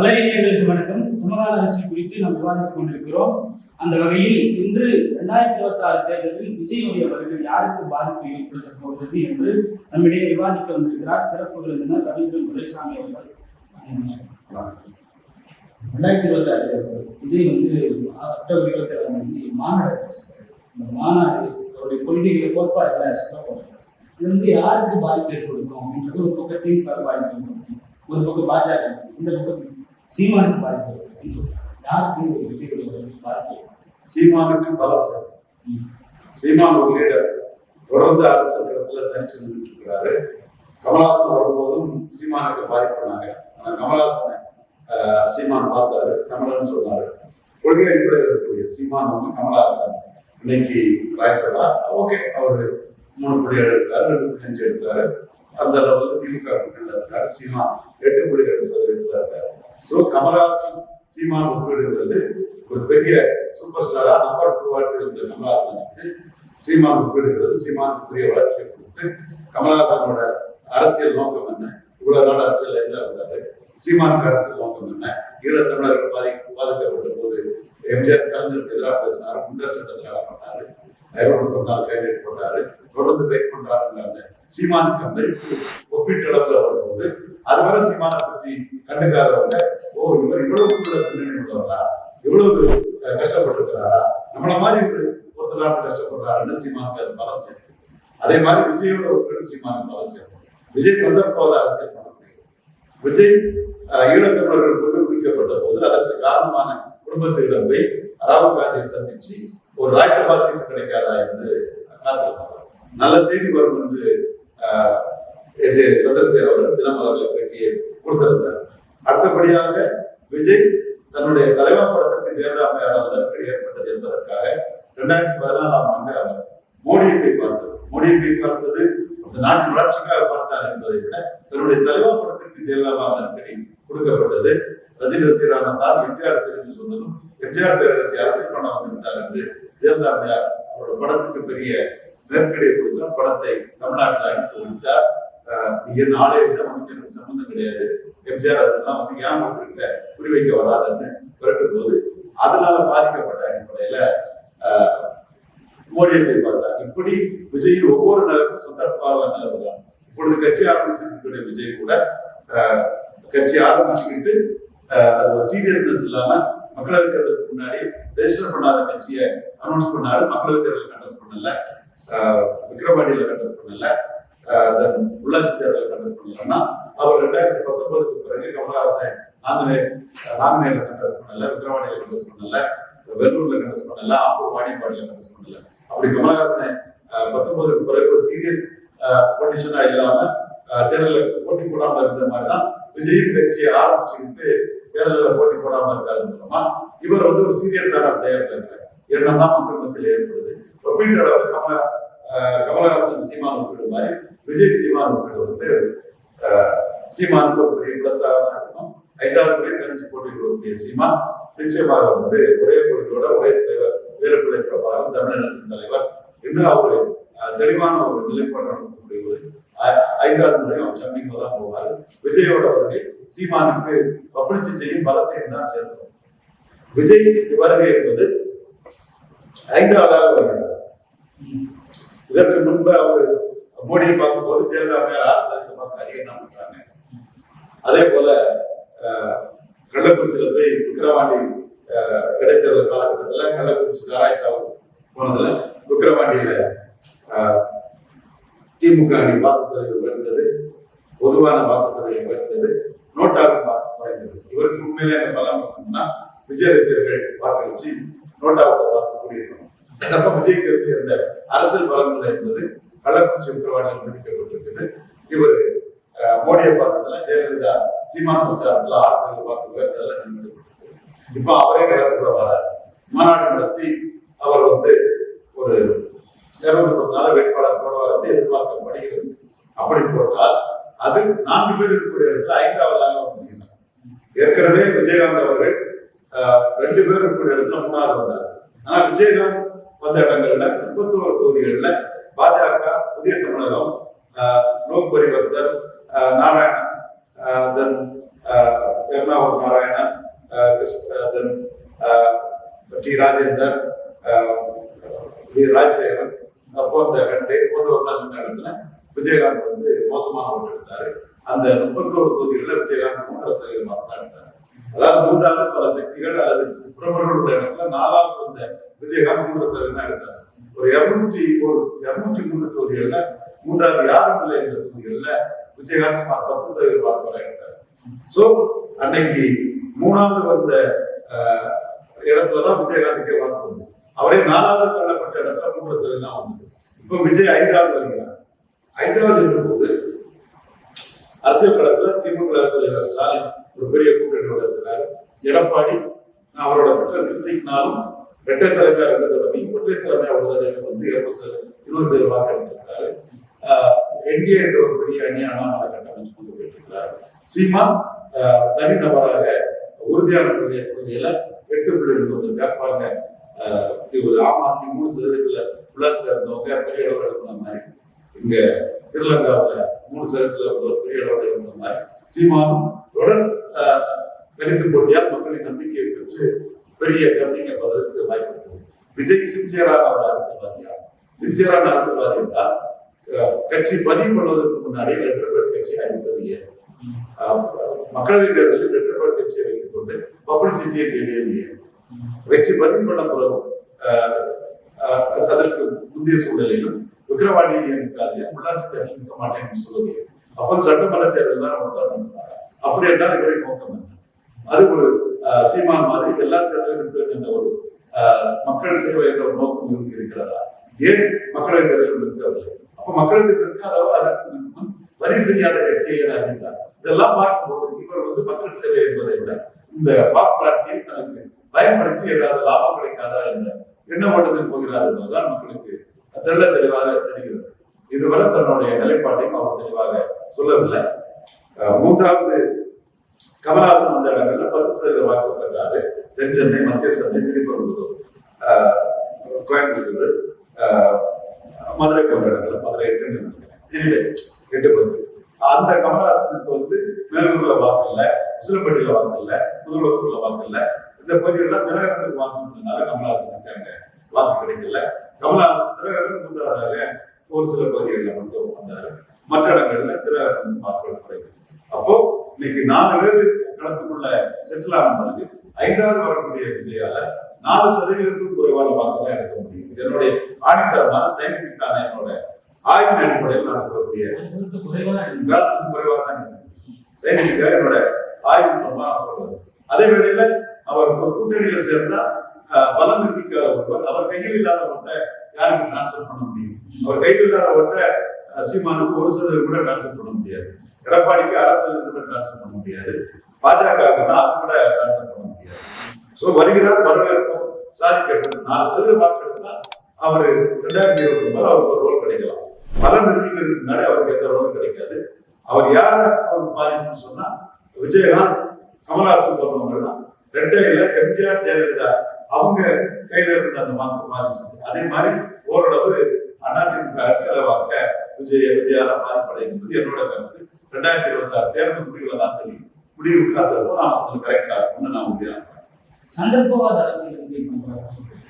பல இளைஞர்களுக்கு வணக்கம். சமகால அரசியல் குறித்து நாம் விவாதித்துக் கொண்டிருக்கிறோம். அந்த வகையில் இன்று இரண்டாயிரத்தி இருபத்தி ஆறு தேர்தலில் விஜயுடைய வருகை யாருக்கு பாதிப்பு ஏற்படுத்த போகிறது என்று நம்மிடையே விவாதிக்க வந்திருக்கிறார் சிறப்பு விருந்தினர் ரவீந்திரன் துரைசாமி அவர்கள். ரெண்டாயிரத்தி இருபத்தி ஆறு தேர்தல் விஜய் வந்து அக்டோபர் இருபத்தி ஏழாம் தேதி மாநாடு இந்த மாநாடு அவருடைய கொள்கைகளை கோட்பாடுகளை சொல்ல இது வந்து யாருக்கு பாதிப்பு ஏற்படுத்தும் அப்படின்றது ஒரு பக்கத்தையும் திமுக பாதிப்பு ஒரு பக்கம் பாஜக இந்த பக்கம் சீமானுக்கு பாதிப்பு யாருக்கு வருகை பாதிப்பு? சீமானுக்கு பலம் சார். சீமான் ஒரு லீடர் தொடர்ந்து அரசியல் களத்துல தனிச்சு இருக்கிறாரு கமலஹாசன் வரும்போதும் சீமானுக்கு பாதிப்புனாங்க ஆனா கமலஹாசனை சீமான் பார்த்தாரு. தமிழன் சொன்னாரு கொள்கை அடிப்படையில் இருக்கக்கூடிய சீமான் வந்து கமலஹாசன் இன்னைக்கு ராய்சலா ஓகே அவர் மூணு புள்ளி எடுத்தாரு ரெண்டு புள்ளி அஞ்சு எடுத்தாரு. அந்த லெவலில் திமுக இருக்காரு. சீமான் எட்டு புள்ளி ரெண்டு சதவீதத்தில் இருக்காரு. ஸோ கமலஹாசன் சீமான் ஒப்பிடுங்கிறது ஒரு பெரிய சூப்பர் ஸ்டாரா நம்பர் டூ ஆட்டு இருந்த கமலஹாசனுக்கு சீமான் ஒப்பிடுகிறது சீமானுக்கு பெரிய வளர்ச்சியை கொடுத்து கமலஹாசனோட அரசியல் நோக்கம் என்ன? இவ்வளவு நாள் அரசியல் என்ன இருந்தாரு? சீமானுக்கு அரசியல் நோக்கம் என்ன? ஈழத்தமிழர்கள் பாதி பாதிக்கப்பட்ட போது எம்ஜிஆர் கலைஞருக்கு எதிராக பேசினாரு குண்டர் சட்டத்தில் அகப்பட்டாரு ஐரோடு பத்தால் கைது போட்டாரு. தொடர்ந்து வெயிட் பண்றாருல அந்த சீமானுக்கு மதிப்பு ஒப்பீட்டளவில் வரும்போது அதுவரை சீமானை பற்றி கண்டுக்காதவங்க ஓ இவர் இவ்வளவு பின்னணி உள்ளவரா? இவ்வளவு கஷ்டப்பட்டிருக்கிறாரா? நம்மள மாதிரி ஒரு ஒருத்தராக கஷ்டப்படுறாருன்னு சீமானுக்கு அது பலம் சேர்த்து அதே மாதிரி விஜயோட ஒரு பெண் சீமானுக்கு பலம் சேர்க்கும். விஜய் சந்தர்ப்பவாத அரசியல் பண்ணக்கூடிய விஜய் ஈழத்தமிழர்கள் கொண்டு குடிக்கப்பட்ட போது அதற்கு காரணமான குடும்பத்திடம் போய் ராகுல் காந்தியை சந்திச்சு ஒரு ராஜ்யசபா சீட்டு கிடைக்காதா என்று நல்ல செய்தி வரும் என்று எஸ் ஏ சந்திரசேகர் அவர்கள் தினமலரில் பேட்டியை கொடுத்திருந்தார். அடுத்தபடியாக விஜய் தன்னுடைய தலைவர் படத்திற்கு ஜெயலலிதாமையாரால் நெருக்கடி ஏற்பட்டது என்பதற்காக இரண்டாயிரத்தி பதினாலாம் ஆண்டு அவர் மோடியை போய் பார்த்தது. மோடியை போய் பார்த்தது அந்த நாட்டின் வளர்ச்சிக்காக பார்த்தார் என்பதை விட தன்னுடைய தலைவர் படத்திற்கு ஜெயலலிதா நெருக்கடி கொடுக்கப்பட்டது. ரஜினி ரசிகரான தான் எம்ஜிஆர் ரசிகர் சொன்னதும் எம்ஜிஆர் பேரை அரசியல் பண்ண வந்துவிட்டார் என்று ஜெயலலிதா அவரோட படத்துக்கு பெரிய நெருக்கடியை கொடுத்தார். படத்தை தமிழ்நாட்டில் அடித்து ஒழித்தார். என் நீங்க நாளே விட உனக்கு எனக்கு சம்மந்தம் கிடையாது எம்ஜிஆர் அதெல்லாம் வந்து ஏன் மக்கள்கிட்ட குறிவைக்க வராதுன்னு விரட்டும் போது அதனால பாதிக்கப்பட்ட அடிப்படையில மோடியை போய் பார்த்தார். இப்படி விஜயின் ஒவ்வொரு நகரும் சந்தர்ப்பாக நகர்வுதான் இப்பொழுது கட்சி ஆரம்பிச்சிருக்கக்கூடிய விஜய் கூட கட்சி ஆரம்பிச்சுக்கிட்டு அது ஒரு சீரியஸ்னஸ் இல்லாம மக்களவை தேர்தலுக்கு முன்னாடி ரெஜிஸ்டர் பண்ணாத கட்சியை அனௌன்ஸ் பண்ணாரு. மக்களவை தேர்தல் கண்டஸ்ட் பண்ணல. ஆஹ் கண்டஸ்ட் பண்ணல. உள்ளாட்சி தேர்தல் கண்டஸ்ட் பண்ணலன்னா அவர் ரெண்டாயிரத்தி பத்தொன்பதுக்கு பிறகு கமலஹாசன் நாங்களே நாமினேல கண்டஸ்ட் பண்ணல விக்ரவாண்டியில கண்டஸ்ட் பண்ணல வெள்ளூர்ல கண்டஸ்ட் பண்ணல ஆம்பூர் வாணியம்பாடியில கண்டஸ்ட் பண்ணல. அப்படி கமலஹாசன் பத்தொன்பதுக்கு பிறகு ஒரு சீரியஸ் பொசிஷனா இல்லாம தேர்தலில் போட்டி போடாம இருந்த மாதிரி தான் விஜயும் கட்சியை ஆரம்பிச்சுக்கிட்டு தேர்தலில் போட்டி போடாம இருக்காது மூலமா இவர் வந்து ஒரு சீரியஸான பிளேயர் இருக்காரு. எண்ணம் தான் மக்கள் மத்தியில் ஏற்படுது. ஒப்பீட்டளவில் கமல கமலஹாசன் சீமான் ஒப்பீடு மாதிரி விஜய் சீமான் ஒப்பீடு வந்து சீமானுக்கு ஒரு பெரிய பிளஸ்ஸாக தான் இருக்கும். ஐந்தாவது முறை தனிச்சு போட்டியிடக்கூடிய சீமான். நிச்சயமாக வந்து ஒரே கொள்கையோட ஒரே தலைவர் வேறுபிள்ளை பிரபாகரன் தமிழினத்தின் தலைவர். இன்னும் அவர் தெளிவான ஒரு நிலைப்பாடு நடக்கக்கூடிய ஒரு ஐந்தாவது முறையும் அவர் தான் போவார். விஜயோட வருகை சீமானுக்கு பப்ளிசிட்டியும் பலத்தையும் தான் சேர்க்கும். விஜய் வருகை என்பது ஐந்தாவதாக வருகிறார் இதற்கு முன்பு அவர் மோடியை பார்க்கும்போது ஜெயலலிதா அம்மையார் பார்க்க அதிகம் தான் பண்றாங்க அதே போல கள்ளக்குறிச்சியில போய் விக்கிரவாண்டி இடைத்தேர்தல் காலகட்டத்தில் கள்ளக்குறிச்சி சாராய்ச்சாவும் போனதுல விக்கிரவாண்டியில திமுக அணி வாக்கு சதவீதம் உயர்ந்தது. பொதுவான வாக்கு சதவீதம் உயர்ந்தது. நோட்டாவின் வாக்கு குறைந்தது. இவருக்கு உண்மையிலே அந்த பலம் என்னன்னா விஜய் ரசிகர்கள் வாக்களிச்சு நோட்டாவுக்கு வாக்கு கூடியிருக்கணும். அப்ப விஜய்க்கு இருந்த இந்த அரசியல் பலங்கள் என்பது கள்ளக்குறிச்சி விக்கிரவாண்டியில் நிரூபிக்கப்பட்டிருக்குது இவர் மோடியை பார்த்ததுல ஜெயலலிதா சீமான் பிரச்சாரத்துல அரசியல் வாக்கு உயர்ந்ததெல்லாம் நிரூபிக்கப்பட்டிருக்கு இப்ப அவரே களத்துக்குள்ள வரார் மாநாடு நடத்தி அவர் வந்து ஒரு இருநூத்தி நாள் வேட்பாளர் போடுவார் என்று எதிர்பார்க்கப்படுகிறது. அப்படி போட்டால் அது நான்கு பேர் இருக்கக்கூடிய இடத்துல ஐந்தாவதாக அவர் முடிகிறார். ஏற்கனவே விஜயகாந்த் அவர்கள் ரெண்டு பேர் இருக்கக்கூடிய இடத்துல மூணாவது வந்தார். ஆனால் விஜயகாந்த் வந்த இடங்கள்ல முப்பத்தோரு தொகுதிகளில் பாஜக புதிய தமிழகம் லோக் பரிவர்த்தன் நாராயணன் தென் எர்ணாவூர் நாராயணா தென் கிருஷ்ண- டி ராஜேந்தர் வி ராஜசேகரன் போன்ற ரெண்டு போன்றவர்கள் இடத்துல விஜயகாந்த் வந்து மோசமாக ஓட்டு எடுத்தாரு. அந்த முப்பத்தோரு தொகுதிகளில் விஜயகாந்த் மூன்றரை சதவீதமாக தான் எடுத்தாரு. அதாவது மூன்றாவது பல சக்திகள் அல்லது பிரபலங்களுடைய இடத்துல நாலாவது வந்த விஜயகாந்த் மூன்றரை சதவீதம் தான் எடுத்தாரு. ஒரு இருநூற்றி ஒரு இருநூற்றி மூன்று தொகுதிகளில் மூன்றாவது யாரும் இல்லை இந்த தொகுதிகளில் விஜயகாந்த் சுமார் பத்து சதவீதம் வாக்குகளை எடுத்தார். ஸோ அன்னைக்கு மூணாவது வந்த இடத்துல இடத்துலதான் விஜயகாந்துக்கே வாக்கு வந்து அவரே நாலாவது தள்ளப்பட்ட இடத்துல மூன்று சதவீதம் தான் வந்தது. இப்போ விஜய் ஐந்தாவது வருகிறார். ஐந்தாவது என்ற போது அரசியல் களத்துல திமுக தலைவர் ஸ்டாலின் ஒரு பெரிய கூட்டணியோட இருக்கிறார். எடப்பாடி அவரோட பெற்ற கிருத்திக்னாலும் இரட்டை தலைமையா இருந்த தலைமை ஒற்றை தலைமையா ஒரு தலைமை வந்து இருபது சதவீதம் இருபது சதவீதம் வாக்கு எடுத்திருக்கிறாரு. என்டிஏ என்ற ஒரு பெரிய அணி அண்ணாமலை கட்டமைச்சு கொண்டு போயிட்டிருக்கிறார். சீமா தனி தனிநபராக உறுதியான கொள்கையில எட்டு புள்ளி ரெண்டு வந்திருக்கார். பாருங்க இவர் ஆம் ஆத்மி மூணு சதவீதத்துல உள்ளாட்சியில் இருந்தவங்க பெரிய அளவில் இருக்கிற மாதிரி. இங்க ஸ்ரீலங்காவில் மூணு சதவீதத்துல இருந்த ஒரு பெரிய அளவில் இருந்த மாதிரி. சீமானும் தொடர் தனித்து போட்டியால் மக்களின் நம்பிக்கையை பெற்று பெரிய ஜம்பிங்க பதற்கு வாய்ப்பு இருக்குது விஜய் சின்சியரான ஒரு அரசியல்வாதியா? சின்சியரான அரசியல்வாதி என்றால் கட்சி பதிவு பண்ணுவதற்கு முன்னாடி லெட்டர் பேட் கட்சி அறிவித்தது மக்களவைத் தேர்தலில் லெட்டர் கட்சியை வைத்துக் கொண்டு பப்ளிசிட்டியை தேடியது ஏன்? வெற்றி பதிவு பண்ண அதற்கு முந்தைய சூழ்நிலையிலும் விக்கிரவாண்டியில் இருக்காது உள்ளாட்சி தேர்தல் நிற்க மாட்டேன்னு சொல்லுவது அப்போ சட்டமன்ற தேர்தல் தான் அப்படி என்றால் இவரை நோக்கம் என்ன? அது ஒரு சீமா மாதிரி எல்லா தேர்தலும் என்ற ஒரு மக்கள் சேவை என்ற ஒரு நோக்கம் இருக்கிறதா? ஏன் மக்களவை தேர்தல் இருக்கவில்லை அப்ப மக்களவை தேர்தல் அதற்கு முன் பதிவு செய்யாத கட்சியை அறிவித்தார்? இதெல்லாம் பார்க்கும்போது இவர் வந்து மக்கள் சேவை என்பதை விட இந்த பாப்புலாரிட்டியை தனக்கு பயன்படுத்தி ஏதாவது லாபம் கிடைக்காதா என்ன? எண்ண ஓட்டத்தில் போகிறார் என்பதுதான் மக்களுக்கு தெள்ள தெளிவாக தெரிகிறது. இதுவரை தன்னுடைய நிலைப்பாட்டையும் அவர் தெளிவாக சொல்லவில்லை. மூன்றாவது கமலஹாசன் வந்த இடங்கள்ல பத்து சதவீத வாக்கு பெற்றாரு. தென் சென்னை மத்திய சென்னை சிறுபெரும்புதூர் கோயம்புத்தூர் மதுரை போன்ற இடங்கள் மதுரை எட்டு நினைக்கிறேன். எனவே எட்டு பத்து. அந்த கமலஹாசனுக்கு வந்து மேலூர்ல வாக்கு இல்லை உசிலப்பட்டியில வாக்கு இல்லை புதுவத்தூர்ல வாக்கு இல்லை. இந்த பகுதிகளெல்லாம் தினகரனுக்கு வாக்கு இருந்ததுனால கமலஹாசனுக்கு அங்க வாக்கு கிடைக்கல. கமலா தினகரன் மூன்றாவதாக ஒரு சில பகுதிகளில் மட்டும் வந்தாரு. மற்ற இடங்கள்ல தினகரன் வாக்குகள் குறைவு. அப்போ இன்னைக்கு நாலு பேர் களத்துக்குள்ள செட்டில் ஆன பிறகு ஐந்தாவது வரக்கூடிய விஜயால நாலு சதவீதத்துக்கும் குறைவான வாக்கு தான் எடுக்க முடியும். இது என்னுடைய ஆணித்தரமான சயின்டிபிக்கான என்னோட ஆய்வின் அடிப்படையில் நான் சொல்லக்கூடிய குறைவாக தான் சயின்டிபிக்காக என்னோட ஆய்வு மூலமா நான் சொல்றது. அதே வேளையில அவர் கூட்டணியில சேர்ந்தா பலம் நிரூபிக்காத ஒருவர் அவர் கையில் இல்லாதவர்கிட்ட யாருக்கு டிரான்ஸ்ஃபர் பண்ண முடியும். அவர் கையில் இல்லாதவர்கிட்ட சீமானுக்கு ஒரு சதவீதம் கூட டிரான்ஸ்ஃபர் பண்ண முடியாது. எடப்பாடிக்கு அரசு கூட டிரான்ஸ்ஃபர் பண்ண முடியாது. பாஜகவுக்குன்னா அது கூட டிரான்ஸ்ஃபர் பண்ண முடியாது. ஸோ வருகிறார் வரவேற்போம். சாதிக்கட்டும் நாலு சதவீத வாக்கு எடுத்தா அவர் ரெண்டாயிரத்தி இருபத்தி ஒன்பது அவருக்கு ஒரு ரோல் கிடைக்கலாம். பலம் நிரூபிக்கிறதுக்கு முன்னாடி அவருக்கு எந்த ரோலும் கிடைக்காது. அவர் யார அவருக்கு பாதிப்புன்னு சொன்னா விஜயகாந்த் கமல்ஹாசன் போன்றவங்க தான். ரெட்டையில எம்ஜிஆர் ஜெயலலிதா அவங்க கையில இருந்த அந்த வாக்கு பாதிச்சது அதே மாதிரி ஓரளவு அதிமுக ரெட்டையில வாக்க விஜய விஜயால பாதிப்படையும் என்பது என்னோட கருத்து. ரெண்டாயிரத்தி இருபத்தி ஆறு தேர்தல் முடிவுல தான் தெரியும். முடிவு காத்திருப்போம். நான் சொன்னது கரெக்டா இருக்கும்னு நான் உறுதியா. சந்தர்ப்பவாத அரசியல்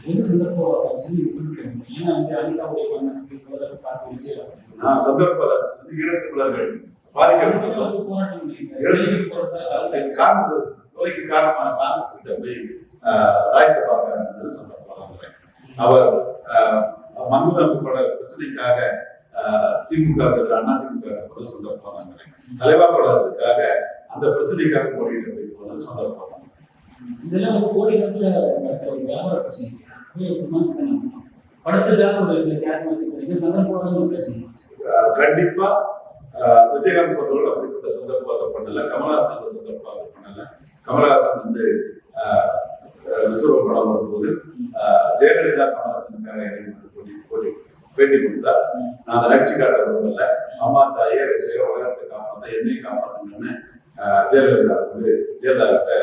எது சந்தர்ப்பவாத அரசியல்? ஏன்னா வந்து அனிதாவுடைய நான் சந்தர்ப்ப அரசு வந்து ஈழத்தமிழர்கள் பாதிக்கப்பட்டுள்ளார் போராட்டம் பண்ணியிருக்காரு. கொலைக்கு காரணமான காங்கிரஸ் கிட்ட போய் ராஜ்யசபா இருந்தது சந்தர்ப்பம் அவர் மன்மோகன் பட பிரச்சனைக்காக திமுக அண்ணா திமுக முதல் சந்தர்ப்பம் வாங்குறேன் தலைவா படத்துக்காக அந்த பிரச்சனைக்காக போராடிட்டு போய் போனது சந்தர்ப்பம் இதெல்லாம் கோடிக்கணக்கில் வியாபார பிரச்சனை. படத்துக்காக ஒரு சில பிரச்சனை ஆஹ், கண்டிப்பா விஜயகாந்த் போன்றவர்கள் அப்படிப்பட்ட சந்தர்ப்பத்தை பண்ணல. கமலஹாசன் அந்த சந்தர்ப்பத்தை பண்ணல. கமலஹாசன் வந்து ஆஹ், விஸ்வரூப படம் வரும்போது ஜெயலலிதா கமலஹாசனுக்காக எனக்கு போட்டி போட்டி பேட்டி கொடுத்தார். நான் அந்த நடிச்சு காட்ட விரும்பல. அம்மா தாயே ரசிக உலகத்தை காப்பாத்த என்னையும் காப்பாத்துங்கன்னு ஜெயலலிதா வந்து ஜெயலலிதா கிட்ட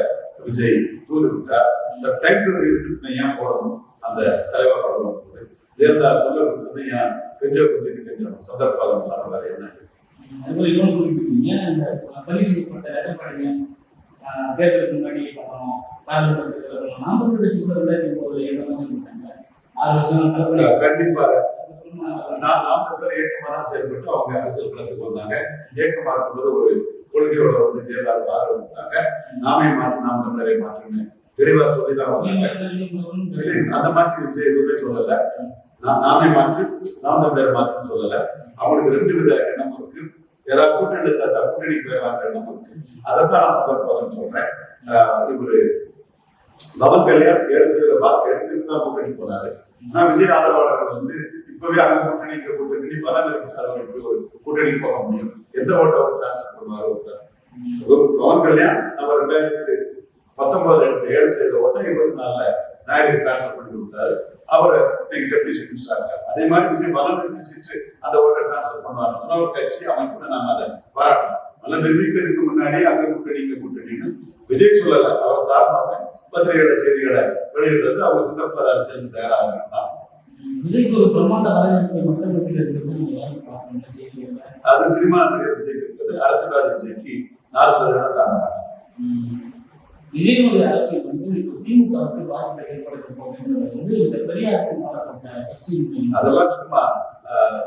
விஜய் தூது விட்டார் இந்த டைம் டு ரீட் ஏன் போடணும்? அந்த தலைவர் படம் வரும்போது ஜெயலலிதா சொல்ல கொடுத்தது ஏன் கெஞ்ச கொஞ்சம் கெஞ்சணும் சந்தர்ப்பாதம் இல்லாமல் வேற என்ன இது? அதுபோல இன்னொன்று குறிப்பிட்டீங்க அந்த பதிவு செய்யப்பட்ட தேர்தலுக்கு முன்னாடி பண்ணணும் பார்லிமெண்ட் தேர்தல் நாம் தமிழ் கட்சி கூட ரெண்டாயிரத்தி ஒன்பதுல இயக்கமாக இருந்தாங்க ஆறு வருஷம். கண்டிப்பாக நான் நாம் தமிழர் தான் செயல்பட்டு அவங்க அரசியல் களத்துக்கு வந்தாங்க. இயக்கமா இருக்கும்போது ஒரு கொள்கையோட வந்து ஜெயலலிதா ஆரம்பித்தாங்க நாமே மாற்று நாம் தமிழரை மாற்றுன்னு தெளிவா சொல்லிதான் வந்தாங்க. அந்த மாற்றி விஜய் எதுவுமே சொல்லல. நான் நாமே மாற்று நாம் தமிழரை மாற்றுன்னு சொல்லல. அவங்களுக்கு ரெண்டு வித எண்ணம் யாராவது கூட்டணி சேர்த்தா கூட்டணி போயிடலாங்கிற எண்ணம் அதைத்தான் நான் சந்தர்ப்பம் சொல்றேன். இவரு பவன் கல்யாண் ஏழு சதவீத வாக்கு எடுத்துட்டு தான் கூட்டணி போனாரு. ஆனா விஜய் ஆதரவாளர்கள் வந்து இப்பவே அங்க கூட்டணி இங்க கூட்டணி பலன் இருக்கு. எப்படி ஒரு கூட்டணி போக முடியும். எந்த ஓட்ட அவர் டிரான்ஸ்பர் பண்ணுவாரு ஒருத்தர். பவன் கல்யாண் அவர் ரெண்டாயிரத்து பத்தொன்பதுல எடுத்த ஏழு சதவீத ஓட்டம் இருபத்தி நாலுல நாயுடு டிரான்ஸ்பர் பண்ணி கொடுத்தாரு. அவர் டெப்டி மினிஸ்டரா இருக்காரு அதே மாதிரி விஜய் பலம் நிரூபிச்சுட்டு அந்த ஓட்டை டிரான்ஸ்ஃபர் பண்ணுவார். சொன்னா ஒரு கட்சி அமைப்புன்னு நாம அதை பாராட்டணும் பலம் நிரூபிக்கிறதுக்கு முன்னாடி அங்க கூட்டணி இங்க கூட்டணின்னு விஜய் சொல்லல. அவர் சார்ந்தவங்க பத்திரிகையோட செய்திகளை வெளியிடுறது அவங்க சந்தர்ப்ப அரசியல் தயாராக தான் விஜய்க்கு ஒரு பிரம்மாண்ட வரவேற்பு மக்கள் மத்தியில் இருக்கிறது நம்ம எல்லாரும் பார்க்கணும் செய்திகள்ல அது சினிமா நடிகர் விஜய்க்கு இருக்குது. அரசியல்வாதி விஜய்க்கு நாலு சதவீதம் தாண்ட மாட்டாங்க விஜயனுடைய அரசியல் வந்து இப்போ திமுகவுக்கு பாதிப்பை ஏற்படுத்த போகுதுன்றது வந்து இந்த பெரியாருக்கு மாறப்பட்ட சர்ச்சையின் அதெல்லாம் சும்மா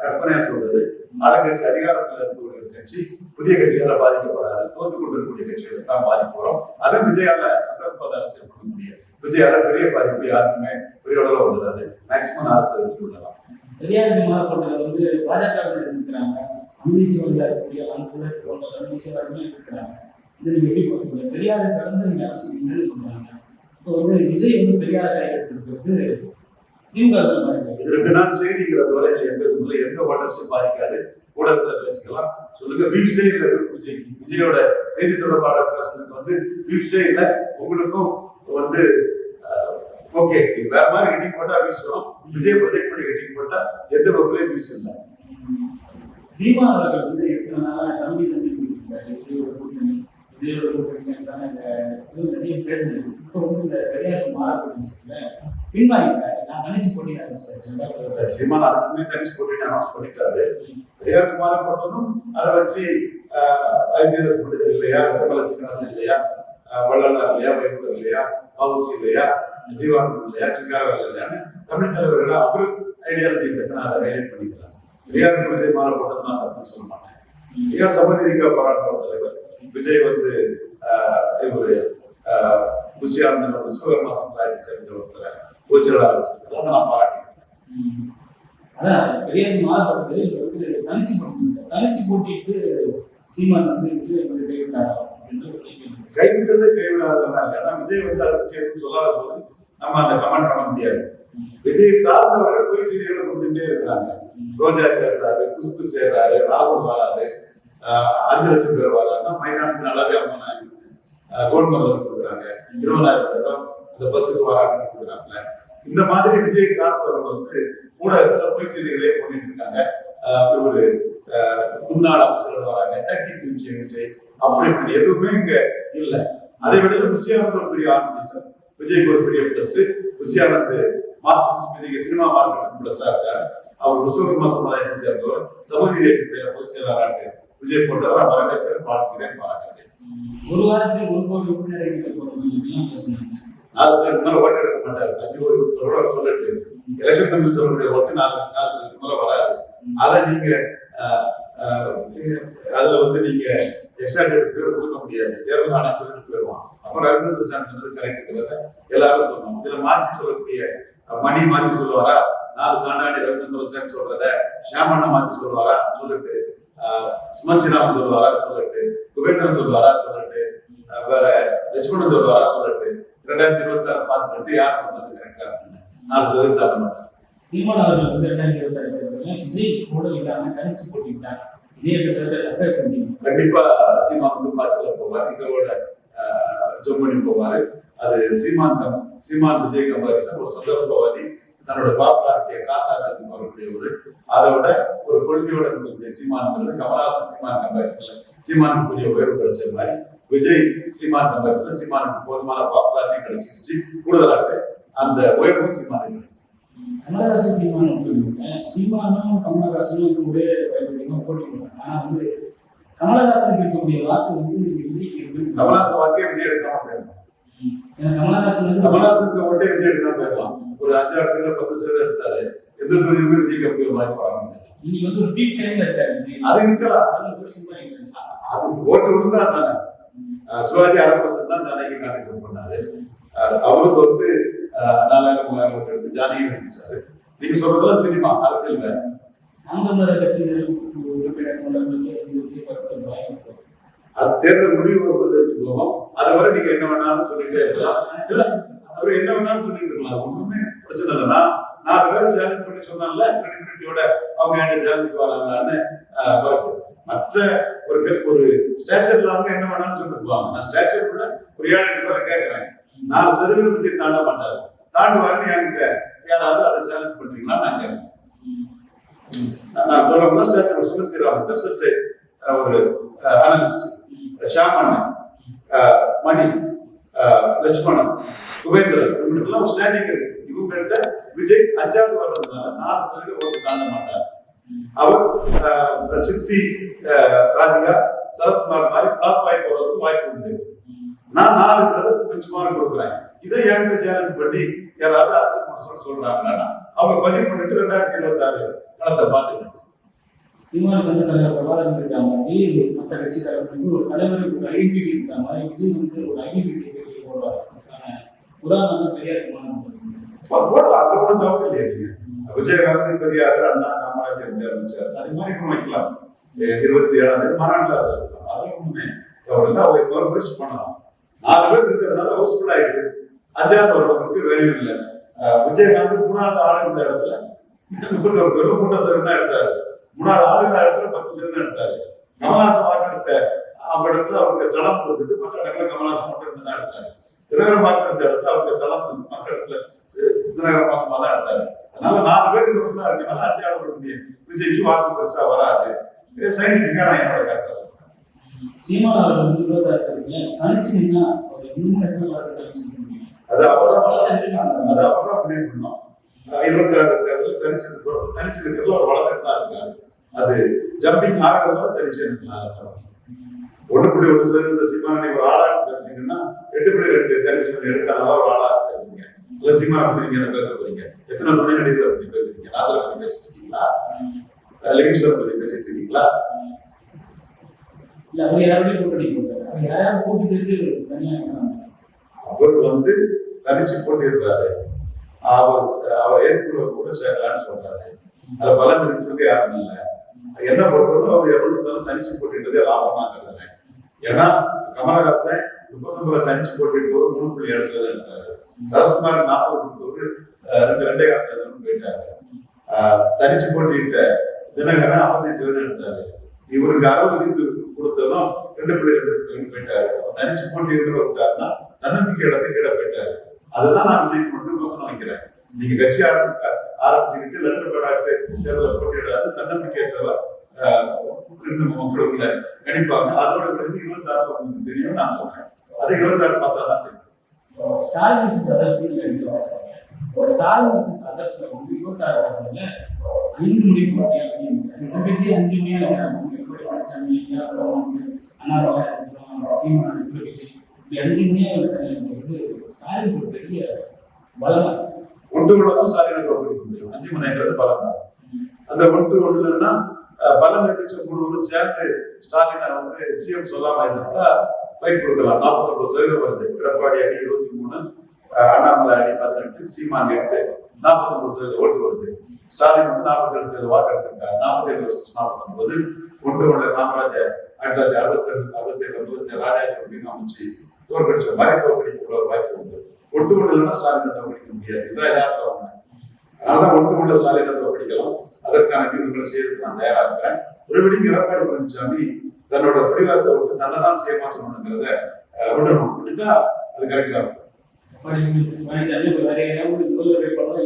கற்பனையா சொல்றது. ஆளுங்கட்சி அதிகாரத்துல இருக்கக்கூடிய கட்சி புதிய கட்சியால பாதிக்கப்படாது. தோத்து கொண்டு இருக்கக்கூடிய கட்சிகளுக்கு தான் வரும் அது விஜயால சந்தர்ப்ப அரசியல் பண்ண முடியும் விஜயால பெரிய பாதிப்பு யாருக்குமே பெரிய அளவில் வந்துடாது மேக்சிமம் நாலு சதவீதம் விடலாம் பெரியாருக்கு மாறப்பட்டது வந்து பாஜக இருக்கிறாங்க. அம்பீசிவர்கள் இருக்கக்கூடிய அவங்க அம்பீசிவர்கள் இருக்கிறாங்க. இது நீங்க எப்படி பார்க்கணும் பெரியாரை கடந்து இந்த அரசியல் இல்லைன்னு சொல்றாங்க. இப்போ வந்து விஜய் வந்து பெரியாரை எடுத்திருக்கிறது திமுக. இது ரெண்டு நாள் செய்திங்கிறது வரை இதுல எந்த இதுல எந்த ஓட்டர்ஸும் பாதிக்காது. ஊடகத்துல பேசிக்கலாம். சொல்லுங்க. வீப்ஸே இல்ல விஜய்க்கு விஜயோட செய்தி தொடர்பாளர் பேசுறதுக்கு வந்து வீப்ஸே இல்ல உங்களுக்கும் வந்து ஓகே. வேற மாதிரி ஹெட்டிங் போட்டா வீஸ் வரும் விஜய் ப்ரொஜெக்ட் பண்ணி ஹெட்டிங் போட்டா எந்த வகுப்புலயும் வீஸ் இல்லை. சீமா அவர்கள் வந்து எத்தனை நாளா தம்பி தம்பி சொல்லியிருக்காரு விஜயோட கூட்டணி விஜயோட கூட்டணி சேர்ந்தாங்க இந்த இது நிறைய பேசுனது. இப்போ வந்து இந்த பெரியாருக்கு பின்வாங்கிட்டாரு. நான் தனிச்சு போட்டிடுறேன் சார். சீமான் அதுக்குமே தனிச்சு போட்டு அனௌன்ஸ் பண்ணிட்டாரு. போட்டதும் அதை வச்சு ஐபிஎஸ் பண்டிதர் இல்லையா ரெட்டமலை சீனிவாசன் இல்லையா வள்ளலார் இல்லையா வைகுண்டர் இல்லையா பவுசி இல்லையா ஜீவானந்தம் இல்லையா சிங்காரவேல் இல்லையான்னு தமிழ் தலைவர்கள் அவரு ஐடியாலஜி தக்கன அதை ஹைலைட் பண்ணிக்கிறாங்க பெரியாருக்கு விஜய் மாலை போட்டது நான் தப்புன்னு சொல்ல மாட்டேன். பெரியார் சமநீதிக்க போராட்ட தலைவர். விஜய் வந்து இவரு ஆஹ் புஷியானந்தன் விஸ்வகர்மா சமுதாயத்தை சேர்ந்த ஒருத்தரை பொதுச்செயலாளர் வச்சிருக்காரு அதை நான் பாராட்டிக்கிறேன். அதான் பெரியார் வந்து தனிச்சு போட்டிட்டு தனிச்சு போட்டிட்டு சீமான் வந்து வந்து கைவிட்டாரா ஒரு. கைவிட்டது கைவிடாததெல்லாம் இல்லை ஏன்னா விஜய் வந்து அதை பற்றி எதுவும் சொல்லாத போது நம்ம அதை கமெண்ட் பண்ண முடியாது. விஜய் சார்ந்தவர்கள் பொய் செய்திகளை கொடுத்துட்டே இருக்கிறாங்க ரோஜா சேர்றாரு குஷ்பு சேர்றாரு ராகுல் வராரு அஞ்சு லட்சம் பேர் வராங்கன்னா மைதானத்தின் அளவே ஐம்பதாயிரம் கோல்மர் கொடுக்குறாங்க. இருபதாயிரம் பேர் தான் அந்த பஸ்ஸுக்கு வராங்கன்னு கொடுக்குறாங்க இந்த மாதிரி விஜய் சார்ந்தவர்கள் வந்து ஊடகத்தில் பொய் செய்திகளே பண்ணிட்டு இருக்காங்க. ஆஹ் ஒரு ஆஹ் முன்னாள் அமைச்சர்கள் வராங்க. தட்டி தூக்கிய விஜய். அப்படி இப்படி எதுவுமே இங்க இல்லை. அதை விட ருசியானந்த் ஒரு பெரிய சார் விஜய்க்கு ஒரு பெரிய பிளஸ் ருசியானந்த் மார்க்சிஸ்ட் விஜய்க்கு சினிமா மார்க்கெட் பிளஸ்ஸா இருக்காரு. அவர் விஸ்வகர்மா சமுதாயத்தை சேர்ந்தவர். சமூக பொதுச் செயலாளராட்டு விஜய் போட்டதை நான் வரவேற்கிறேன் வாழ்த்துகிறேன் பாராட்டுகிறேன். ஒரு வாரத்தில் ஒரு கோடி உறுப்பினரை நீக்க போறோம் இப்படிலாம் பேசுனாங்க நாலு சதவீதம் மேல ஓட்டு எடுக்க மாட்டாரு அஞ்சு கோடி உறுப்பினரோட அவர் சொல்லிட்டு எலெக்ஷன் கமிஷன் சொல்லக்கூடிய ஓட்டு நாலு நாலு சதவீதம் மேல வராது. அதை நீங்க அதுல வந்து நீங்க எக்ஸ்ட்ரா பேர் கொடுக்க முடியாது. தேர்தல் ஆணையம் சொல்லிட்டு போயிடுவான். அப்புறம் ரவீந்திர பிரசாத் சொன்னது கரெக்டுங்கிறத எல்லாரும் சொல்லணும். இதுல மாத்தி சொல்லக்கூடிய மணி மாத்தி சொல்லுவாரா? நாலு தாண்டாடி ரவீந்திர பிரசாத் சொல்றத ஷியாமண்ணா மாத்தி சொல்லுவாரா? சொல்லிட்டு சுமன் ஸ்ரீராமன் சொல்லுவாரா சொல்லிட்டு குபேந்திரன் சொல்லுவாரா சொல்லிட்டு வேற லட்சுமணன் சொல்லுவாரா சொல்லிட்டு ரெண்டாயிரத்தி இருபத்தி ஆறு பார்த்துட்டு யார் சொல்றது கரெக்டா அப்படின்னு நாலு சதவீதம் தாண்ட மாட்டாங்க சீமான் அவர்கள் வந்து ரெண்டாயிரத்தி இருபத்தி ஆறு விஜய் கூட இல்லாம ரெக்கார்ட் பண்ணி கண்டிப்பா சீமான் வந்து பாய்ச்சல போவார் இதோட ஜம்மணி போவாரு. அது சீமான் சீமான் விஜய் கம்பாரிசன் ஒரு சந்தர்ப்பவாதி. தன்னோட பாப்புலாரிட்டியை காசாக்கிறதுக்கு வரக்கூடியவர் அதோட ஒரு கொள்கையோட இருக்கக்கூடிய சீமான்ங்கிறது கமலஹாசன் சீமான் கம்பாரிசன்ல சீமானுக்கு புதிய உயர்வு கிடைச்ச மாதிரி விஜய் சீமான் கம்பாரிசன்ல சீமானுக்கு போதுமான பாப்புலாரிட்டி கிடைச்சிருச்சு. கூடுதலாட்டு அந்த உயர்வும் சீமானுக்கு கிடைக்கும். கமலஹாசன் சீமான் சீமானும் கமலஹாசனும் ஒரே வயதுலையும் போட்டி ஆனா வந்து கமலஹாசனுக்கு இருக்கக்கூடிய வாக்கு வந்து இருக்கு கமலஹாசன் வாக்கே விஜய் எடுக்காம ஏன்னா கமலஹாசன் கமல்ஹாசனுக்கு ஓட்டே விஜய் எடுக்காம போயிடலாம். ஒரு அஞ்சு இடத்துல பத்து சதவீதம் எடுத்தாரு எந்த தொகுதியுமே விஜய் கம்பெனி வாங்கி போறாங்க இன்னைக்கு வந்து ஒரு பீக் டைம்ல இருக்காரு. விஜய். அது இருக்கலாம். அது ஓட்டு விழுந்தா தானே. சிவாஜி அரை பர்சன்ட் தான் ஜானகி கான்ட்ரிபியூட் பண்ணாரு. அவரும் வந்து நாலாயிரம் மூவாயிரம் ஓட்டு எடுத்து ஜானகி எடுத்துட்டாரு நீங்க சொல்றதெல்லாம் சினிமா அரசியல் வேற. நாம் தமிழர் அது தேர்தல் முடிவு வருவதற்கு போகும் அதை வரை நீங்க என்ன வேணாலும் சொல்லிட்டே இருக்கலாம். இல்ல அவர் என்ன வேணாலும் சொல்லிட்டு இருக்கலாம். ஒண்ணுமே பிரச்சனை இல்லைன்னா நாலு பேர் சேலஞ்ச் பண்ணி சொன்னால கிரெடிபிலிட்டியோட அவங்க என்ன சேலஞ்சுக்கு வராங்களான்னு மற்ற ஒரு ஒரு ஸ்டேச்சர் இல்லாம என்ன வேணாலும் சொல்லிட்டு நான் ஸ்டேச்சர் கூட ஒரு ஏழு எட்டு பேரை கேட்கறேன் நாலு சதவீதத்தை தாண்ட மாட்டாரு. தாண்டுவாருன்னு என்கிட்ட. யாராவது அதை சேலஞ்ச் பண்றீங்களா நான் கேட்கறேன் நான் நான் சொல்ல ஸ்டேச்சர் சுமன் ஸ்ரீராமன் ஒரு அனலிஸ்ட் ஷாமண்ணன் மணி அஹ், லட்சுமணன் குபேந்திரன் இவங்களுக்கெல்லாம் ஒரு ஸ்டாண்டிங் இருக்கு. இவங்கள்ட்ட விஜய் அஞ்சாவது வர்றதுனால நாலு சதவீதம் ஓட்டு தாண்ட மாட்டார். அவர் சித்தி ராதிகா சரத்குமார் மாதிரி டாப் ஆகி போறதுக்கு வாய்ப்பு உண்டு. நான் நாலுங்கிறத பெஞ்சுமார்க் கொடுக்குறேன். இதை என்கிட்ட சேலஞ்ச் பண்ணி யாராவது அரசு சொல்றாங்கன்னா அவங்க பதிவு பண்ணிட்டு ரெண்டாயிரத்தி இருபத்தி ஆறு நடத்த பார்த்துக்கணும். சீமானுக்கு வந்து தலைவர் பிரபாகரன் இருக்கிற மாதிரி மற்ற கட்சி தலைவர்களுக்கு ஒரு தலைவருக்கு ஒரு ஐடென்டிட்டி இருக்கிற மாதிரி விஜய் வந்து ஒரு ஐடென்டிட்டி வெளியே போடுவார். அதுக்கான உதாரணம் பெரியார் விமானம் போடலாம். அதுல கூட தவறு இல்லையா நீங்க. விஜயகாந்த் பெரியார் அண்ணா காமராஜர் ஆரம்பிச்சார் அது மாதிரி கூட வைக்கலாம். இருபத்தி ஏழாம் தேதி மாநாட்டில் அதை சொல்லலாம். அதெல்லாம் ஒண்ணுமே தவறு இல்லை. அவங்க இன்னொரு முயற்சி பண்ணலாம். நாலு பேர் இருக்கிறதுனால ஹவுஸ்ஃபுல் ஆயிட்டு அஞ்சாவது வருடத்துக்கு வேல்யூ இல்லை. விஜயகாந்த் மூணாவது ஆள் இருந்த இடத்துல முப்பத்தி ஒரு பேரும் மூணாவது சதவீதம் தான் எடுத்தாரு. மூணாவது ஆள் இருந்த இடத்துல பத்து சதவீதம் எடுத்தாரு. கமல்ஹாசன் வாக்கெடுத்த அவங்க இடத்துல அவருக்கு தளம் இருந்தது மற்ற இடத்துல கமல்ஹாசன் மட்டும் இருந்து தான் எடுத்தாரு. தினகரன் வாக்கெடுத்த இடத்துல அவருக்கு தளம் இருந்தது மற்ற இடத்துல தினகர மாசமா தான் எடுத்தாரு. அதனால நாலு பேர் இங்க ஃபுல்லா இருக்கனால அஞ்சாவது வரக்கூடிய விஜய்க்கு வாக்கு பெருசா வராது. சைனிட்டிக்கா நான் என்னோட கருத்தை சொல்றேன். சீமான் அவர்கள் வந்து இருபத்தாறு தேர்தலில் தனிச்சு நின்னா அவர் இன்னும் எத்தனை வாரத்தை தனிச்சு அது அவர்தான் அது அவர்தான் முடிவு பண்ணோம் இருபத்தி ஆறு தேர்தல் தனிச்சு இருக்கிறோம் தனிச்சு இருக்கிறதுல ஒரு வளர்ந்துட்டு தான் இருக்காரு. அது ஜம்பிங் ஆகிறதுனால தனிச்சு இருக்கலாம் ஒண்ணு புள்ளி ஒண்ணு சதவீத சீமானி ஒரு ஆளா பேசுறீங்கன்னா எட்டு புள்ளி ரெண்டு தனிச்சு எடுத்தாலும் ஒரு ஆளா பேசுறீங்க. இல்ல சீமான பத்தி நீங்க என்ன பேச போறீங்க? எத்தனை துணை நடிகரை பத்தி பேசுறீங்க? நாசரை பத்தி பேசிட்டு இருக்கீங்களா லிவிங்ஸ்டன் பத்தி பேசிட்டு இருக்கீங்களா இல்ல அவர் யாரோடய கூட்டணி யாராவது கூட்டி சேர்த்து தனியாக நிக்கிறாங்க. அவர் வந்து தனிச்சு போட்டிடுறாரு அவர் அவர் ஏற்றுக்கொள்ள கூட சேரலான்னு சொல்றாரு. அதுல பலன் இருக்கிறது யாரும் இல்லை. என்ன பொறுத்தவரை அவர் எவ்வளவு தனிச்சு போட்டிட்டதே லாபமா கருதுறேன். ஏன்னா கமலஹாசன் முப்பத்தொன்பதுல தனிச்சு போட்டுட்டு ஒரு மூணு புள்ளி ஏழு சதவீதம் எடுத்தாரு. சரத்குமார் நாற்பது கொடுத்தவரு ரெண்டு ரெண்டே காசு சதவீதம் போயிட்டாரு. தனிச்சு போட்டிட்ட தினகரன் ஐம்பத்தி சதவீதம் எடுத்தாரு. இவருக்கு அறுபது சீட்டு கொடுத்ததும் ரெண்டு புள்ளி ரெண்டு போயிட்டாரு. அவர் தனிச்சு போட்டியிடுறத விட்டாருன்னா தன்னம்பிக்கை இடத்துக்கு கீழே போயிட்டாரு. அதுதான் நான் விஜய்க்கு வந்து விமர்சனம் வைக்கிறேன் நீங்க கட்சி ஆரம்பிக்க ஆரம்பிச்சுக்கிட்டு லெட்டர் பேடாட்டு தேர்தலில் போட்டியிடாது தன்னம்பிக்கையற்றவர் ஆஹ், ரெண்டு மக்களுக்குள்ள கணிப்பாங்க. அதோட விளைவு இருபத்தி ஆறு உங்களுக்கு தெரியும் நான் சொல்றேன். அது இருபத்தி ஆறு பார்த்தா தான் தெரியும். ஸ்டாலின் மிஸ்ஸஸ் அதர்ஸ் ஒரு ஸ்டாலின் மிஸ்ஸஸ் அதர்ஸ்ல வந்து இருபத்தாறு தேர்தலில் ஐந்து அஞ்சு முடியாக அப்புறம் வந்து அஞ்சு வந்து ஸ்டாலின் ஒரு பெரிய பலமா ஒன்று உள்ளதான் ஸ்டாலினை தோற்கடிக்க முடியும். அஞ்சு மணிங்கிறது பலம் தான். அந்த ஒன்று ஒண்ணுலன்னா பலம் நிர்ணயிச்ச முழுவதும் சேர்ந்து ஸ்டாலினை வந்து சிஎம் சொல்லாம இருந்தா ஃபைட் கொடுக்கலாம். நாற்பத்தொன்பது சதவீதம் வருது. எடப்பாடி அடி இருபத்தி மூணு அண்ணாமலை அடி பதினெட்டு சீமான் எட்டு நாற்பத்தொன்பது சதவீதம் ஓட்டு வருது. ஸ்டாலின் வந்து நாற்பத்தேழு சதவீதம் வாக்கு எடுத்திருக்காரு. நாற்பத்தேழு வருஷம் நாற்பத்தொன்பது. ஒன்று உள்ள காமராஜர் ஆயிரத்தி தொள்ளாயிரத்தி அறுபத்தி ரெண்டு அறுபத்தி ஏழு அறுபத்தி ராஜாஜி அப்படின்னு அமைச்சு தோற்கடிச்ச மாதிரி தோற்கடிக்க வாய்ப்பு ஒட்டு கொண்டு இல்லைன்னா ஸ்டாலினை தோற்கடிக்க முடியாது. இதுதான் எதார்த்தம் அதனாலதான் ஒட்டு கொண்ட ஸ்டாலினை தோற்கடிக்கலாம் அதற்கான வியூகங்களை செய்யறதுக்கு நான் தயாரா இருக்கிறேன். ஒருபடி எடப்பாடி பழனிசாமி தன்னோட பிடிவாதத்தை விட்டு தன்னை தான் செய்யமாற்றணுங்கிறத அஹ், விடணும் விட்டுட்டா அது கரெக்டா இருக்கும். ஒரு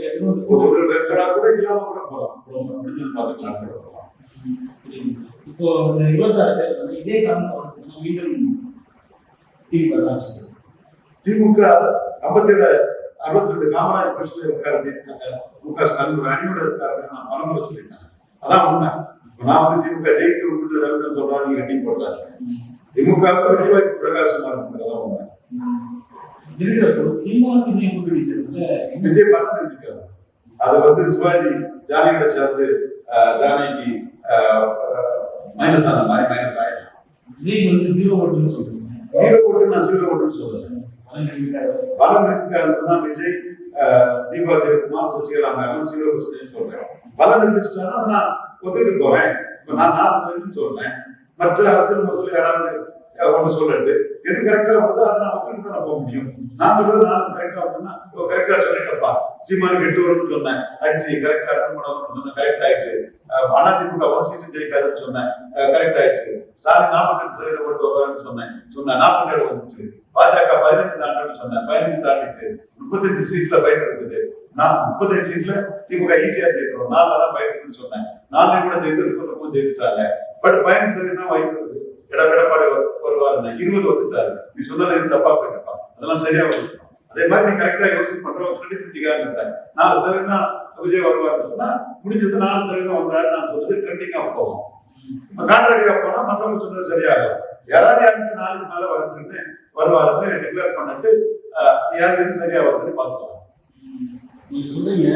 எதுவும் கூட இல்லாம கூட போகலாம். முடிஞ்சது பார்த்துக்கலாம் கூட போகலாம். இப்போ இந்த இருபத்தாறு தேர்தல் இதே காரணம் மீண்டும் திமுக தான் திமுக ஐம்பத்தேழு அறுபத்தி ரெண்டு காமராஜ் பட்சத்தில் இருக்காரு. மு க ஸ்டாலின் அணியோட இருக்காரு நான் பலமுறை சொல்லிட்டேன் அதான் உண்மை. இப்ப நான் வந்து திமுக ஜெயிக்க விட்டு ரவிந்தர் சொல்றா நீங்க டீம் போடுறாங்க திமுக வெற்றி வாய்ப்பு பிரகாசமா இருக்குங்கிறதா உண்மை. விஜய் பலன் இருக்காரு. அது வந்து சிவாஜி ஜானியோட சேர்ந்து ஜானகி மைனஸ் ஆன மாதிரி மைனஸ் ஆயிடும் ஜீரோ ஓட்டுன்னு சொல்றீங்க. ஜீரோ நான் ஜீரோ ஓட்டுன்னு இருக்காது. பலம் இருக்கிறது தான் விஜய் தீபா ஜெயக்குமார் சசிகலா மேலாம் ஜீரோ சொல்றேன் பலம் நிரூபிச்சிட்டாலும் அதை நான் ஒத்துக்கிட்டு போறேன். இப்ப நான் நாலு சொல்றேன். மற்ற அரசியல் மசூல் யாராவது ஒன்று சொல்லட்டு எது கரெக்டாக வருதோ அதை நான் ஒத்துக்கிட்டு தான் போக முடியும். நான் சொல்றது நான் கரெக்டா வருதுன்னா கரெக்டாக சொல்லிட்டப்பா சீமானுக்கு எட்டு வரும்னு சொன்னேன். அடிச்சு கரெக்டாக ரெண்டு சொன்னேன் கரெக்ட் ஆயிட்டு. அதிமுக ஒரு சீட்டு ஜெயிக்காதுன்னு சொன்னேன். கரெக்ட் ஆயிட்டு. ஸ்டாலின் நாற்பத்தெட்டு சதவீதம் ஓட்டு வருவாருன்னு சொன்னேன். சொன்னேன் நாற்பத்தேழு வந்துச்சு. பாஜக பதினஞ்சு தாண்டுன்னு சொன்னேன். பதினஞ்சு தாண்டிட்டு முப்பத்தஞ்சு சீட்ல ஃபைட் இருக்குது. நான் முப்பத்தஞ்சு சீட்ல திமுக ஈஸியா ஜெயிக்கிறோம். நாலுல தான் ஃபைட் இருக்குன்னு சொன்னேன். நாலு கூட ஜெயித்து முப்பத்தொன்பது ஜெயித்துட்டாங்க. பட் பதினஞ்சு சதவீதம் வாய்ப்பு எட எடப்பாடி வருவாருன்னா இருபது வந்துட்டாரு. நீ சொன்னது இது தப்பா போயிருப்பா அதெல்லாம் சரியா வரும் அதே மாதிரி நீ கரெக்டா யோசிச்சு பண்ற கிரெடிபிலிட்டிக்காக இருக்கிறேன் நாலு சதவீதம் தான் விஜய் வருவாருன்னு சொன்னா முடிஞ்சது நாலு சதவீதம் வந்தாரு நான் சொன்னது ட்ரெண்டிங்கா போகும். கான்ட்ராக்டா போனா மற்றவங்க சொன்னது சரியாகும் யாராவது யாருக்கு நாளுக்கு மேல வரட்டுன்னு வருவாருன்னு டிக்ளேர் பண்ணிட்டு அஹ், யாருக்கு இது சரியா வருதுன்னு பார்த்துக்கலாம். நீங்க சொல்றீங்க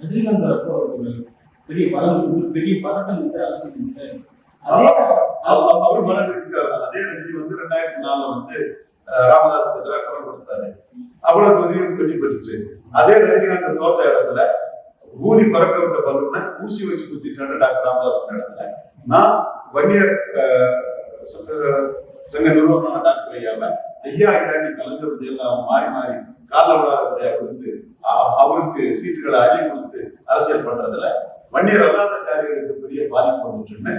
ரஜினிகாந்த் பெரிய பலம் வந்து பெரிய பதட்டம் வந்து அரசியல் அவர் மனம் இருக்கிறார் அதே ரஜினி வந்து ரெண்டாயிரத்தி நாலுல வந்து ராமதாஸ் எதிராக குரல் கொடுத்தாரு. அவ்வளவு தொகுதியும் வெற்றி பெற்றுச்சு. அதே ரஜினிகாந்த் தோத்த இடத்துல ஊதி பறக்க விட்ட பலூனை ஊசி வச்சு குத்திட்டாரு டாக்டர் ராமதாஸ் இடத்துல. நான் வன்னியர் சங்க- நிறுவனம் டாக்டர் ஐயாவை ஐயா ஐயாண்டி கலைஞர் ஜெயலலிதா மாறி மாறி கால விடாத கொடுத்து அவருக்கு சீட்டுகளை அள்ளி கொடுத்து அரசியல் பண்றதுல வன்னியர் அல்லாத காரியங்களுக்கு பெரிய பாதிப்பு வந்துட்டுன்னு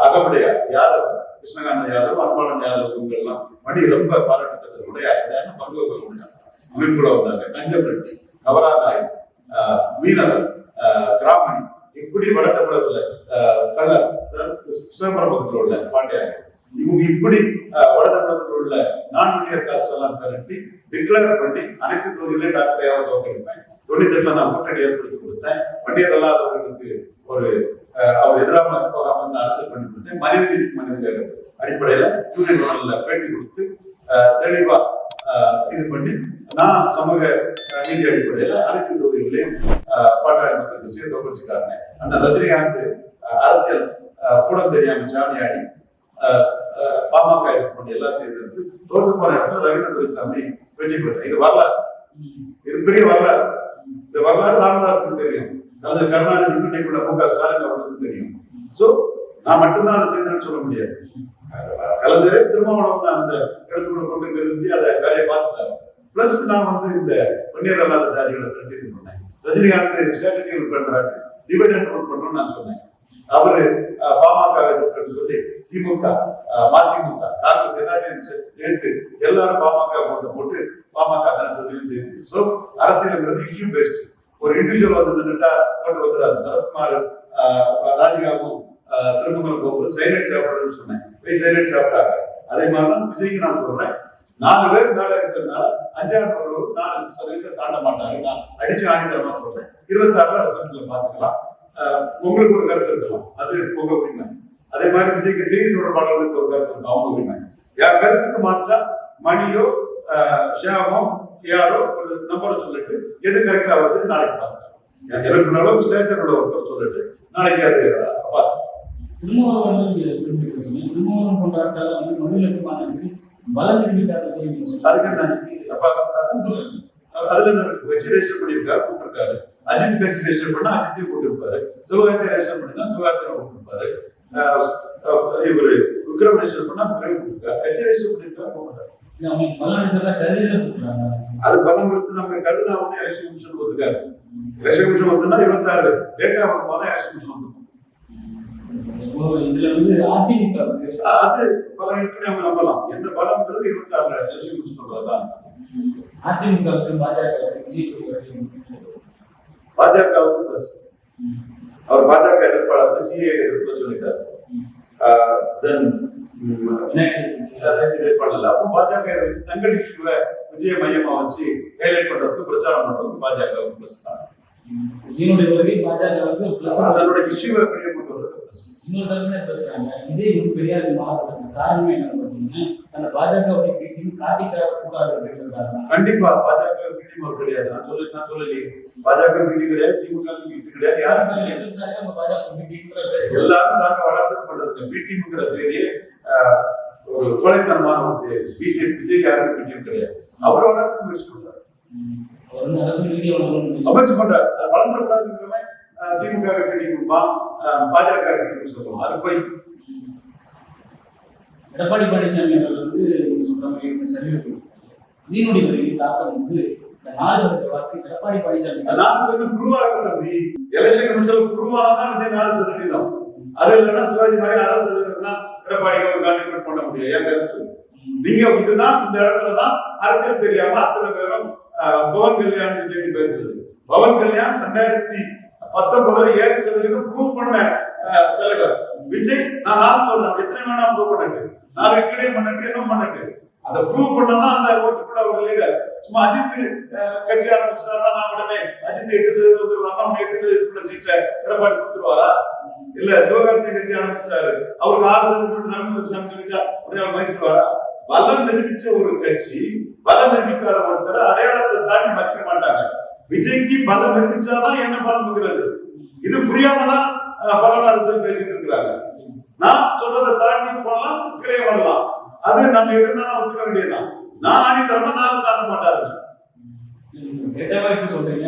அகமுடையா யாதவ் கிருஷ்ணகாந்த யாதவ் அன்பாளன் யாதவ் இவங்க வண்டி ரொம்ப பாராட்டத்தக்க உடையார் பருவங்கள் அமைப்புல வந்தாங்க. கஞ்சபெட்டி ரெட்டி கவரா நாயுடு மீனவர் கிராமணி இப்படி வட தமிழகத்துல அஹ், கள்ளர் சிதம்பரம் உள்ள பாண்டியார் இவங்க இப்படி வட தமிழகத்தில் உள்ள நான் இந்தியர் காஸ்ட் எல்லாம் திரட்டி டிக்ளேர் பண்ணி அனைத்து தொகுதிகளையும் டாக்டர் யாவது தோக்கடிப்பேன் தொண்ணூத்தி எட்டுல நான் கூட்டணி ஏற்படுத்தி கொடுத்தேன். வண்டியர் அல்லாதவர்களுக்கு ஒரு அவர் எதிராக போகாம நான் அரசியல் பண்ணி கொடுத்தேன் மனித நீதிக்கு மனித எடுத்து அடிப்படையில யூனியன் பேட்டி கொடுத்து அஹ், தெளிவா அஹ், இது பண்ணி நான் சமூக நீதி அடிப்படையில அனைத்து தொகுதிகளையும் அஹ், பாட்டாளி மக்கள் கட்சியை தோற்கடிச்சுக்காருங்க அந்த ரஜினிகாந்த் அரசியல் கூட தெரியாம சாமியாடி பாமக பண்ணி எல்லாத்தையும் எதிர்த்து தோத்து போன இடத்துல ரவீந்திர துரைசாமி வெற்றி பெற்றார். இது வரலாறு. இது பெரிய வரலாறு. இந்த வரலாறு ராமதாஸுக்கு தெரியும். அல்லது கருணாநிதி இன்னைக்குள்ள மு க ஸ்டாலின் அவர்களுக்கு தெரியும். சோ நான் மட்டும்தான் அதை செய்தேன்னு சொல்ல முடியாது. கலைஞரே திருமாவளவன் அந்த இடத்துக்குள்ள கொண்டு நிறுத்தி அதை வேலையை பார்த்துட்டாரு. பிளஸ் நான் வந்து இந்த பன்னீர் அல்லாத ஜாதிகளை திரட்டி பண்ணேன் ரஜினிகாந்த் ஸ்ட்ராட்டஜிகள் பண்றாரு. டிவைட் பண்ணணும்னு நான் சொன்னேன். அவரு பாமக எதிர்ப்புன்னு சொல்லி திமுக மதிமுக காங்கிரஸ் எல்லாத்தையும் சேர்த்து எல்லாரும் பாமக போட்டு போட்டு பாமக அத்தனை தொகுதியிலும் ஜெயிச்சு ஸோ அரசியலுங்கிறது இஷ்யூ பேஸ்ட் ஒரு இண்டிவிஜுவல் வந்து நின்றுட்டா போட்டு வந்துடாது. சரத்குமார் ராஜிகாவும் ராதிகாவும் திருமங்கலம் போகும்போது சைலண்ட் சாப்பிடுறதுன்னு சொன்னேன். போய் சைலண்ட் சாப்பிட்டாங்க. அதே மாதிரி தான் விஜய்க்கு நான் சொல்றேன். நாலு பேர் மேல இருக்கிறதுனால அஞ்சாவது ஒரு நாலு சதவீதத்தை தாண்ட மாட்டாரு. நான் அடிச்சு ஆணித்தரமா சொல்றேன். இருபத்தாறுல ரிசல்ட்ல பாத்துக்கலாம். உங்களுக்கு ஒரு கருத்து இருக்கலாம். அது உங்க உரிமை. அதே மாதிரி விஜய்க்கு செய்தி தொடர்பாளர்களுக்கு ஒரு கருத்து இருக்கும். அவங்க உரிமை. என் கருத்துக்கு மாற்றா மணியோ ஷியாமோ யாரோ ஒரு நம்பரை சொல்லிட்டு எது கரெக்டா வருதுன்னு நாளைக்கு பார்த்துக்கலாம். எனக்கு அளவுக்கு ஸ்டேச்சர் உள்ள ஒருத்தர் சொல்லிட்டு நாளைக்கு அது பார்த்துக்கலாம். திருமாவளவன் ஆட்கள் வந்து பலம் நீங்க சொல்றீங்க. அதுக்கு என்ன? அதுல என்ன இருக்கு? வச்சு ரெஜிஸ்டர் பண்ணியிருக்காரு கூப்பிட்டிருக்காரு. அஜித் கட்சி ரெஜிஸ்டர் பண்ணா அஜித்தையும் கூப்பிட்டுருப்பாரு சிவகாந்தி ரெஜிஸ்டர் பண்ணி தான் சிவகாசியை கூப்பிட்டுருப்பாரு இவரு விக்ரம் ரெஜிஸ்டர் பண்ணா விக்ரம் கூப்பிட்டுருக்காரு கட்சி ரெஜிஸ்டர் கருதிதான் கொடுக்குறாங்க. அது பலம் எடுத்து நம்ம கருதுனா உடனே எலெக்ஷன் கமிஷன் ஒத்துக்காரு எலெக்ஷன் கமிஷன் ஒத்துனா இருபத்தாறு டேட்டா போனா எலெக்ஷன் கமிஷன் ஒத்துக்கும். இதுல வந்து அதிமுகவுக்கு அது பலம் இருக்குன்னு அவங்க நம்பலாம். எந்த பலம்ங்கிறது இருபத்தாறு எலெக்ஷன் கமிஷன் சொல்றதுதான். பாஜகவுக்கு பிளஸ் அவர் பாஜக எதிர்ப்பாளருக்கு சிஏ எதிர்ப்பு சொல்லிட்டாரு. தென் இது பண்ணல. அப்போ பாஜக இதை வச்சு இஷ்யூவை விஜய மையமா வச்சு ஹைலைட் பண்றதுக்கு பிரச்சாரம் பண்றதுக்கு பாஜக பிளஸ் தான். விஜயனுடைய வருகை பாஜகவுக்கு பிளஸ் தன்னோட இஷ்யூவை வெளியே கொண்டு ப்ளஸ் இன்னொரு தரப்புல பேசுறாங்க விஜய் வந்து பெரியார் காரணமே என்னன்னு பார்த்தீங்கன்னா அந்த பாஜகவுடைய கூடாது அப்படின்றதுக்காக தான் கண்டிப்பா பாஜக மீட்டிங் ஒரு கிடையாது. நான் சொல்ல நான் சொல்லலையே. பாஜக மீட்டிங் கிடையாது திமுக மீட்டிங் கிடையாது. யாரும் பாஜக எல்லாரும் தாங்க வளர்த்து பண்றது பிடிஎம்ங்கிற தேதியே ஒரு கொலைத்தனமான ஒரு தேதி பிஜேபி விஜய் யாருக்கும் பிடிஎம் கிடையாது. அவர் வளர்த்து முயற்சி பண்றாரு. அவர் வந்து அரசியல் ரீதியாக வளரணும்னு முயற்சி பண்றாரு. அது வளர்ந்துடக்கூடாதுங்கிறவன் அஹ், திமுக பிடிக்குமா பாஜக சொல்லுவோம் அது போய் எடப்பாடி பழனிசாமி அவர்கள் வந்து நீங்க சொல்ற மாதிரி இந்த சரிவு விஜயனுடைய பெரிய தாக்கம் வந்து இந்த நாலு சதவீத வாக்கு எடப்பாடி பழனிசாமி. நாலு சதவீதம் குருவாக தம்பி எலெக்ஷன் கமிஷன் குருவானாதான் விஜய் நாலு சதவீதம் அது இல்லைன்னா சிவாஜி மாதிரி அரை சதவீதம் எடப்பாடிக்கு ஒரு கான்ட்ரிபியூட் பண்ண முடியும் என் கருத்து? நீங்க இதுதான் இந்த இடத்துல தான் அரசியல் தெரியாம அத்தனை பேரும் பவன் கல்யாண் விஜய் பேசுறது. பவன் கல்யாண் ரெண்டாயிரத்தி பத்தொன்பதுல ஏழு சதவீதம் ப்ரூவ் பண்ண தலைவர். விஜய் நான் நான் சொல்றேன். எத்தனை வேணா ப்ரூவ் பண்ணட்டு. நான் கீழே பண்ணட்டு என்ன பண்ணட்டு. அதை ப்ரூவ் பண்ணாதான் அந்த ஓட்டுக்குள்ள ஒரு லீடர் சும்மா அஜித் கட்சி ஆரம்பிச்சிட்டாருன்னா நான் உடனே அஜித் எட்டு சதவீதம் வந்துருவாங்க அவங்க எட்டு சதவீதத்துக்குள்ள சீட்டை எடப்பாடி கொடுத்துருவாரா? இல்ல சிவகார்த்திகை கட்சி ஆரம்பிச்சிட்டாரு. அவருக்கு ஆறு சதவீதம் நன்மை சொல்லிட்டா உடனே அவர் மதிச்சுடுவாரா பலம் நிரூபிச்ச ஒரு கட்சி பலம் நிரூபிக்காத ஒருத்தர் அடையாளம் தாண்டி மதிக்க மாட்டாங்க. விஜய்க்கு பலம் நிரூபிச்சாதான் என்ன பலம் இருக்கிறது? இது புரியாம தான் அஹ், பல அரசியல் பேசிட்டு இருக்கிறாங்க. நான் சொல்றதை தாண்டி போகலாம் கீழே வரலாம். அது நம்ம எதிர்னா ஒத்துக்க வேண்டியதுதான். நான் ஆணித்தரமா நான் தாண்ட சொல்றீங்க.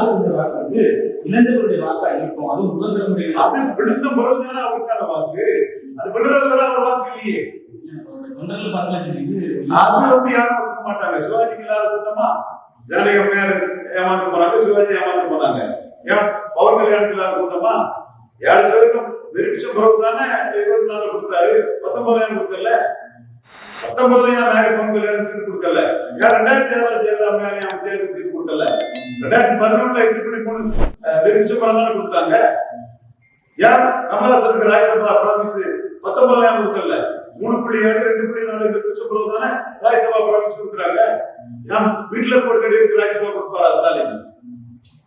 சதவீத வாக்கு வந்து இளைஞர்களுடைய வாக்கா இருக்கும். அது முதல் அது விழுந்த அவருக்கான வாக்கு? அது விழுறது வரை அவர் வாக்கு இல்லையே. அது வந்து யாரும் மாட்டாங்க. சிவாஜிக்கு இல்லாத கூட்டமா? ஜானகி அம்மையார் ஏமாந்து போறாங்க சிவாஜி ஏமாந்து போனாங்க ஏன்? பவர் கல்யாணத்துக்கு இல்லாத கூட்டமா? ஏழு சதவீதம் நிரூபிச்ச பிறகு தானே இருபத்தி நாலு கொடுத்தாரு. பத்தொன்பதாயிரம் கொடுக்கல? பத்தொன்பதாயிரம் நாயுடு பவர் கல்யாணம் சீட்டு கொடுக்கல? ஏன் ரெண்டாயிரத்தி ஏழாவது ஜெயலலிதா அம்மையார் ஏன் ஜெயலலிதா சீட்டு கொடுக்கல? ரெண்டாயிரத்தி பதினொன்னுல எட்டு புள்ளி மூணு அஹ், நிரூபிச்ச பிறகு தானே கொடுத்தாங்க. யார் கமலஹாசனுக்கு ராஜ்யசபா ப்ராமிஸ் பத்தொன்பதாயிரம் கொடுக்கல? மூணு புள்ளி ஏழு ரெண்டு புள்ளி நாலு நிரூபிச்ச பிறகு தானே ராஜ்யசபா ப்ராமிஸ் கொடுக்குறாங்க. ஏன் வீட்டுல போட்டு கிடையாது ராஜ்யசபா கொடுப்பாரா ஸ்டாலின்?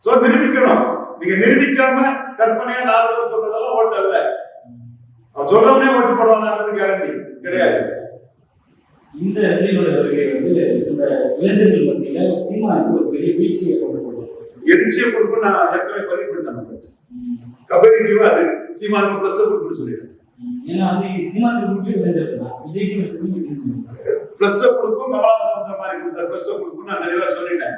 சோ நிரூபிக்கணும். நீங்க நிரூபிக்காம கற்பனையா நாலு பேர் சொல்றதெல்லாம் ஓட்டு அல்ல. அவன் சொல்றவனே ஓட்டு போடுவாங்க கேரண்டி கிடையாது. இந்த விஜயனுடைய வருகை வந்து இந்த இளைஞர்கள் மத்தியில சீமானுக்கு ஒரு பெரிய வீழ்ச்சியை கொண்டு போகுது. எடிச்சிய பொறுப்பு நான் ஏற்கனவே பதிவு பண்ணிட்டேன். கபடி அது. சீமானுக்கு பிளஸ் கொடுப்புன்னு சொல்லிட்டேன். ஏன்னா சீமானுக்கு மட்டும் இளைஞர்கள் தான் விஜய்க்கு தான். பிளஸ் கொடுக்கும் கமலாசன் வந்த மாதிரி கொடுத்த பிளஸ் கொடுக்கும் நான் தெளிவா சொல்லிட்டேன்.